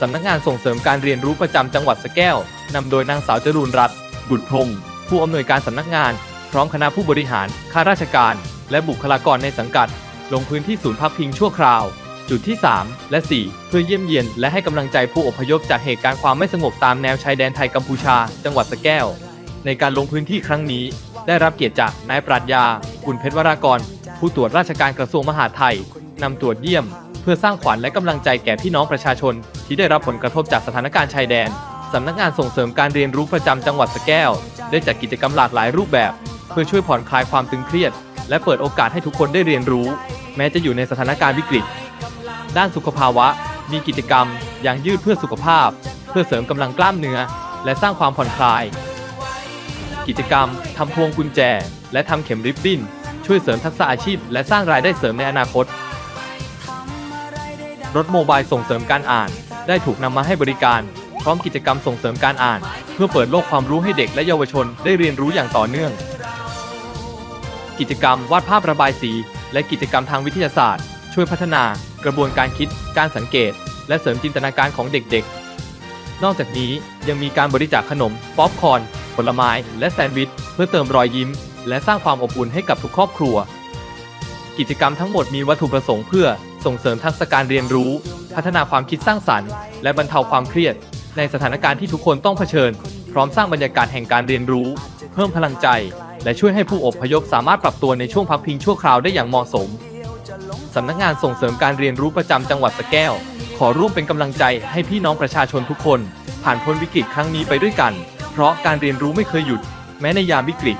สำนักงานส่งเสริมการเรียนรู้ประจำจังหวัดสแก้ว นำโดยนางสาวจรูนรัตน์บุตรพงศ์ผู้อำนวยการสำนักงาน พร้อมคณะผู้บริหาร ข้าราชการ และบุคลากรในสังกัด ลงพื้นที่ศูนย์พักพิงชั่วคราว จุดที่ 3 และ 4 เพื่อเยี่ยมเยียน และให้กำลังใจผู้อพยพจากเหตุการณ์ความไม่สงบตามแนวชายแดนไทยกัมพูชา จังหวัดสแก้ว ในการลงพื้นที่ครั้งนี้ ได้รับเกียรติจากนายปรัชญาคุณเพชรวรากร ผู้ตรวจราชการกระทรวงมหาดไทยนำตรวจเยี่ยม เพื่อสร้างขวัญและกำลังใจแก่พี่น้องประชาชน ที่ได้รับผลกระทบจากสถานการณ์ชายแดนสำนักงานส่งเสริมการเรียนรู้ประจำจังหวัดสแก้ว ได้จัดกิจกรรมหลากหลายรูปแบบ เพื่อช่วยผ่อนคลายความตึงเครียด และเปิดโอกาสให้ทุกคนได้เรียนรู้ แม้จะอยู่ในสถานการณ์วิกฤต ด้านสุขภาวะ มีกิจกรรมอย่างยืดเพื่อสุขภาพ เพื่อเสริมกำลังกล้ามเนื้อ และสร้างความผ่อนคลาย กิจกรรมทำพวงกุญแจ และทำเข็มริบบิ้น ช่วยเสริมทักษะอาชีพ และสร้างรายได้เสริมในอนาคต รถโมบายส่งเสริมการอ่าน ได้ถูกนำมาให้บริการ พร้อมกิจกรรมส่งเสริมการอ่าน เพื่อเปิดโลกความรู้ให้เด็กและเยาวชนได้เรียนรู้อย่างต่อเนื่อง กิจกรรมวาดภาพระบายสี และกิจกรรมทางวิทยาศาสตร์ ช่วยพัฒนากระบวนการคิด การสังเกต และเสริมจินตนาการของเด็กๆ นอกจากนี้ยังมีการบริจาคขนม ป๊อปคอร์นผลไม้ และแซนด์วิช เพื่อเติมรอยยิ้ม และสร้างความอบอุ่นให้กับทุกครอบครัว กิจกรรมทั้งหมดมีวัตถุประสงค์เพื่อส่งเสริมทักษะการเรียนรู้ พัฒนาความคิดสร้างสรรค์ และบรรเทาความเครียด ในสถานการณ์ที่ทุกคนต้องเผชิญ พร้อมสร้างบรรยากาศแห่งการเรียนรู้ เพิ่มพลังใจ และช่วยให้ผู้อพยพสามารถปรับตัวในช่วงพักพิงชั่วคราวได้อย่างเหมาะสมสำนักงานส่งเสริมการเรียนรู้ประจำจังหวัดสะแก้ว ขอร่วมเป็นกำลังใจให้พี่น้องประชาชนทุกคน ผ่านพ้นวิกฤตครั้งนี้ไปด้วยกัน เพราะการเรียนรู้ไม่เคยหยุด แม้ในยามวิกฤต